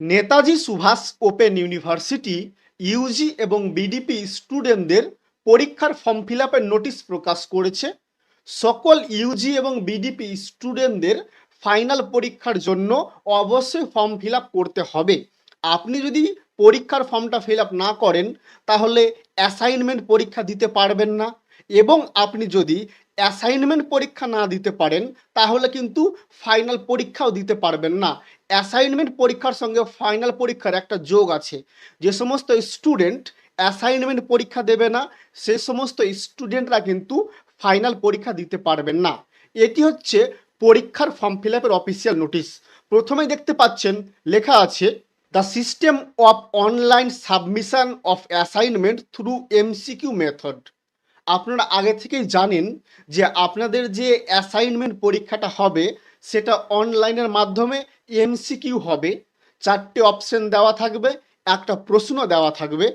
Netaji Subhash open university UG এবং BDP স্টুডেন্টদের পরীক্ষার ফর্ম ফিল আপের নোটিশ প্রকাশ করেছে। সকল ইউজি এবং বিডিপি স্টুডেন্টদের ফাইনাল পরীক্ষার জন্য অবশ্যই ফর্ম ফিল করতে হবে। আপনি যদি পরীক্ষার ফর্মটা ফিল না করেন, তাহলে অ্যাসাইনমেন্ট পরীক্ষা দিতে পারবেন না। এবং আপনি যদি অ্যাসাইনমেন্ট পরীক্ষা না দিতে পারেন, তাহলে কিন্তু ফাইনাল পরীক্ষাও দিতে পারবেন না। অ্যাসাইনমেন্ট পরীক্ষার সঙ্গে ফাইনাল পরীক্ষার একটা যোগ আছে। যে সমস্ত স্টুডেন্ট অ্যাসাইনমেন্ট পরীক্ষা দেবে না, সে সমস্ত স্টুডেন্টরা কিন্তু ফাইনাল পরীক্ষা দিতে পারবেন না। এটি হচ্ছে পরীক্ষার ফর্ম ফিল আপের অফিসিয়াল নোটিশ প্রথমেই দেখতে পাচ্ছেন, লেখা আছে the system of online submission of assignment through MCQ method আপনারা আগে থেকেই জানেন যে আপনাদের যে অ্যাসাইনমেন্ট পরীক্ষাটা হবে, সেটা অনলাইনের মাধ্যমে এমসিকিউ হবে। চারটে অপশন দেওয়া থাকবে, একটা প্রশ্ন দেওয়া থাকবে।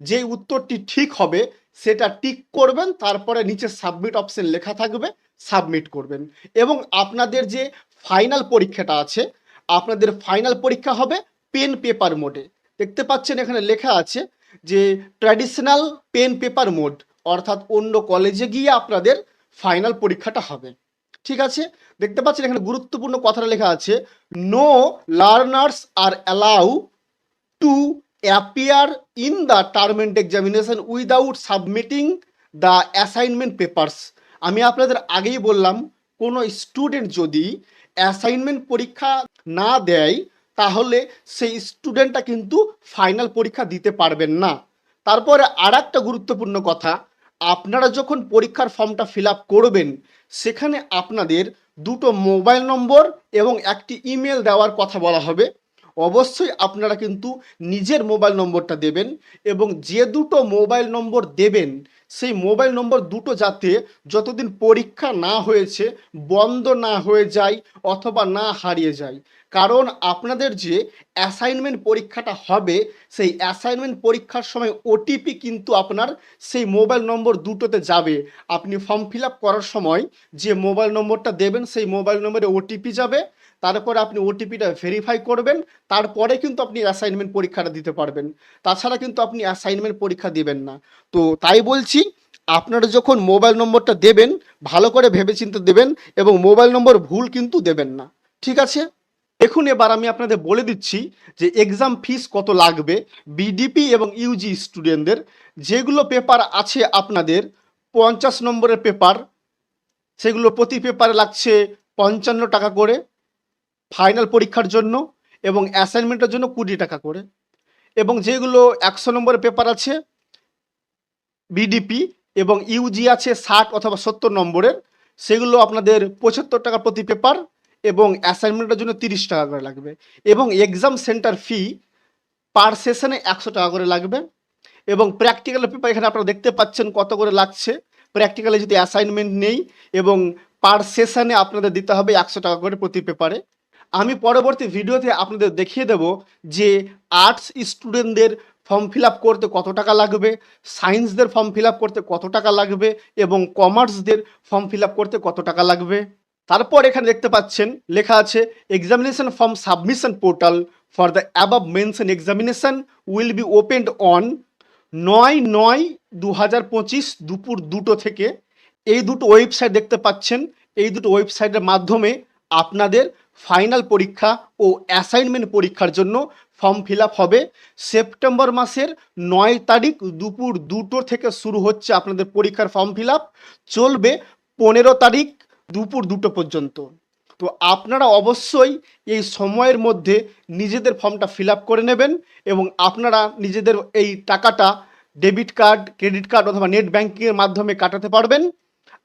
যে উত্তরটি ঠিক হবে, সেটা টিক করবেন, তারপরে নিচে সাবমিট অপশন লেখা থাকবে সাবমিট করবেন। এবং আপনাদের যে ফাইনাল পরীক্ষাটা আছে, আপনাদের ফাইনাল পরীক্ষা হবে পেন পেপার মোডে দেখতে পাচ্ছেন এখানে লেখা আছে যে ট্র্যাডিশনাল পেন পেপার মোড অর্থাৎ অন্য কলেজে গিয়ে আপনাদের ফাইনাল পরীক্ষাটা হবে। ঠিক আছে? দেখতে পাচ্ছেন এখানে গুরুত্বপূর্ণ কথাটা লেখা আছে no learners are allow to appear in the term examination without submitting the assignment papers আমি আপনাদের আগেই বললাম, কোনো স্টুডেন্ট যদি অ্যাসাইনমেন্ট পরীক্ষা না দেয়, তাহলে সেই স্টুডেন্টটা কিন্তু ফাইনাল পরীক্ষা দিতে পারবেন না। তারপরে আর একটা গুরুত্বপূর্ণ কথা আপনারা যখন পরীক্ষার ফর্মটা ফিল করবেন, সেখানে আপনাদের দুটো মোবাইল নম্বর এবং একটি ইমেল দেওয়ার কথা বলা হবে। অবশ্যই আপনারা কিন্তু নিজের মোবাইল নম্বরটা দেবেন এবং যে দুটো মোবাইল নম্বর দেবেন সেই মোবাইল নম্বর দুটো যাতে যতদিন পরীক্ষা না হয়েছে, বন্ধ না হয়ে যায় অথবা না হারিয়ে যায়। কারণ আপনাদের যে অ্যাসাইনমেন্ট পরীক্ষাটা হবে, সেই অ্যাসাইনমেন্ট পরীক্ষার সময় ওটিপি কিন্তু আপনার সেই মোবাইল নম্বর দুটোতে যাবে। আপনি ফর্ম ফিল করার সময় যে মোবাইল নম্বরটা দেবেন, সেই মোবাইল নম্বরে ওটিপি যাবে। তারপরে আপনি ওটিপিটা ভেরিফাই করবেন। তারপরে কিন্তু আপনি অ্যাসাইনমেন্ট পরীক্ষাটা দিতে পারবেন। তাছাড়া কিন্তু আপনি অ্যাসাইনমেন্ট পরীক্ষা দিবেন না। তো তাই বলছি আপনারা যখন মোবাইল নম্বরটা দেবেন, ভালো করে ভেবেচিন্তে দেবেন এবং মোবাইল নম্বর ভুল কিন্তু দেবেন না। ঠিক আছে? দেখুন এবার আমি আপনাদের বলে দিচ্ছি যে এক্সাম ফিস কত লাগবে বিডিপি এবং ইউজি স্টুডেন্টদের যেগুলো পেপার আছে আপনাদের, পঞ্চাশ নম্বরের পেপার সেগুলো প্রতি পেপারে লাগছে পঞ্চান্ন টাকা করে ফাইনাল পরীক্ষার জন্য এবং অ্যাসাইনমেন্টের জন্য কুড়ি টাকা করে। এবং যেগুলো একশো নম্বরের পেপার আছে বিডিপি এবং ইউজি আছে ষাট অথবা সত্তর নম্বরের, সেগুলো আপনাদের পঁচাত্তর টাকা প্রতি পেপার এবং অ্যাসাইনমেন্টের জন্য তিরিশ টাকা করে লাগবে। এবং এক্সাম সেন্টার ফি পার সেশনে একশো টাকা করে লাগবে। এবং প্র্যাকটিক্যাল পেপার এখানে আপনারা দেখতে পাচ্ছেন কত করে লাগছে। প্র্যাকটিক্যালে যদি অ্যাসাইনমেন্ট নেই এবং পার সেশনে আপনাদের দিতে হবে একশো টাকা করে প্রতি পেপারে আমি পরবর্তী ভিডিওতে আপনাদের দেখিয়ে দেব যে আর্টস স্টুডেন্টদের ফর্ম ফিল আপ করতে কত টাকা লাগবে সায়েন্সদের ফর্ম ফিল আপ করতে কত টাকা লাগবে এবং কমার্সদের ফর্ম ফিল আপ করতে কত টাকা লাগবে। তারপর এখানে দেখতে পাচ্ছেন, লেখা আছে examination form submission portal for the above mention examination will be opened on নয় নয় দু হাজার পঁচিশ দুপুর দুটো থেকে। এই দুটো ওয়েবসাইট দেখতে পাচ্ছেন, এই দুটো ওয়েবসাইটের মাধ্যমে আপনাদের ফাইনাল পরীক্ষা ও অ্যাসাইনমেন্ট পরীক্ষার জন্য ফর্ম ফিল হবে। সেপ্টেম্বর মাসের নয় তারিখ দুপুর দুটো থেকে শুরু হচ্ছে আপনাদের পরীক্ষার ফর্ম ফিল চলবে পনেরো তারিখ দুপুর দুটো পর্যন্ত। তো আপনারা অবশ্যই এই সময়ের মধ্যে নিজেদের ফর্মটা ফিল করে নেবেন এবং আপনারা নিজেদের এই টাকাটা ডেবিট কার্ড, ক্রেডিট কার্ড অথবা নেট ব্যাঙ্কিংয়ের মাধ্যমে কাটাতে পারবেন।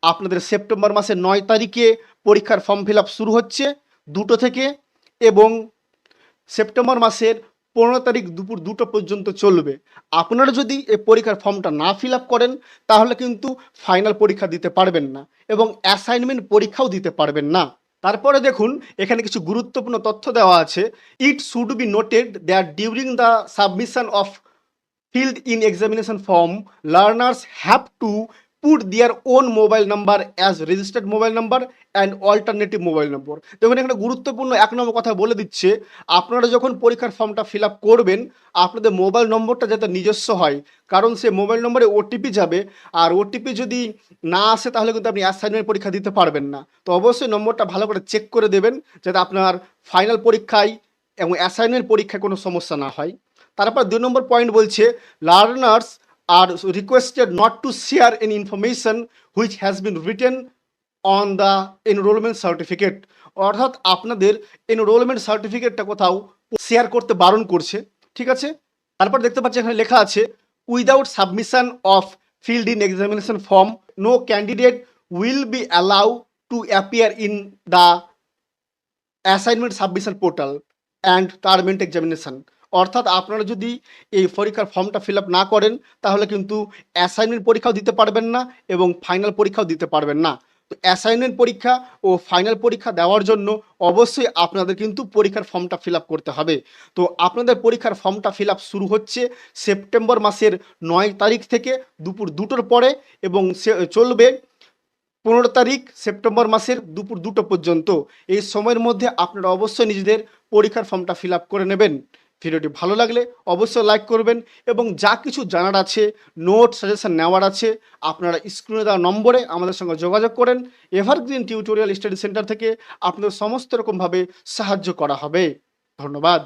আপনাদের সেপ্টেম্বর মাসের নয় তারিখে পরীক্ষার ফর্ম ফিল শুরু হচ্ছে দুটো থেকে এবং সেপ্টেম্বর মাসের পনেরো তারিখ দুপুর দুটো পর্যন্ত চলবে। আপনারা যদি এই পরীক্ষার ফর্মটা না ফিল আপ করেন, তাহলে কিন্তু ফাইনাল পরীক্ষা দিতে পারবেন না এবং অ্যাসাইনমেন্ট পরীক্ষাও দিতে পারবেন না। তারপরে দেখুন, এখানে কিছু গুরুত্বপূর্ণ তথ্য দেওয়া আছে। It should be noted that during the submission of filled in examination form learners have to put their own mobile number as registered mobile number and alternative mobile number দেখুন, এখানে গুরুত্বপূর্ণ এক নম্বর কথা বলে দিচ্ছে, আপনারা যখন পরীক্ষার ফর্মটা ফিল আপ করবেন, আপনাদের মোবাইল নম্বরটা যাতে নিজস্ব হয়, কারণ সে মোবাইল নম্বরে ওটিপি যাবে, আর ওটিপি যদি না আসে, তাহলে কিন্তু আপনি অ্যাসাইনমেন্ট পরীক্ষা দিতে পারবেন না। তো অবশ্যই নম্বরটা ভালো করে চেক করে দেবেন, যাতে আপনার ফাইনাল পরীক্ষায় এবং অ্যাসাইনমেন্ট পরীক্ষায় কোনো সমস্যা না হয়। তারপর দুই নম্বর পয়েন্ট বলছে learners are requested not to share an information which has been written on the enrolment certificate অর্থাৎ আপনাদের এনরোলমেন্ট সার্টিফিকেটটা কোথাও শেয়ার করতে বারণ করছে, ঠিক আছে? তারপর দেখতে পাচ্ছি এখানে লেখা আছে without submission of filled in examination form no candidate will be allow to appear in the assignment submission portal and term end examination অর্থাৎ আপনারা যদি এই পরীক্ষার ফর্মটা ফিল না করেন, তাহলে কিন্তু অ্যাসাইনমেন্ট পরীক্ষাও দিতে পারবেন না এবং ফাইনাল পরীক্ষাও দিতে পারবেন না। তো অ্যাসাইনমেন্ট পরীক্ষা ও ফাইনাল পরীক্ষা দেওয়ার জন্য অবশ্যই আপনাদের কিন্তু পরীক্ষার ফর্মটা ফিল করতে হবে। তো আপনাদের পরীক্ষার ফর্মটা ফিল শুরু হচ্ছে সেপ্টেম্বর মাসের নয় তারিখ থেকে দুপুর দুটোর পরে এবং চলবে পনেরো তারিখ সেপ্টেম্বর মাসের দুপুর দুটো পর্যন্ত। এই সময়ের মধ্যে আপনারা অবশ্যই নিজেদের পরীক্ষার ফর্মটা ফিল করে নেবেন। ভিডিওটি ভালো লাগলে অবশ্যই লাইক করবেন এবং যা কিছু জানার আছে নোট সাজেশন নেওয়ার আছে, আপনারা স্ক্রিনে দেওয়া নম্বরে আমাদের সঙ্গে যোগাযোগ করেন। এভারগ্রিন টিউটোরিয়াল স্টাডি সেন্টার থেকে আপনাদের সমস্ত রকমভাবে সাহায্য করা হবে। ধন্যবাদ।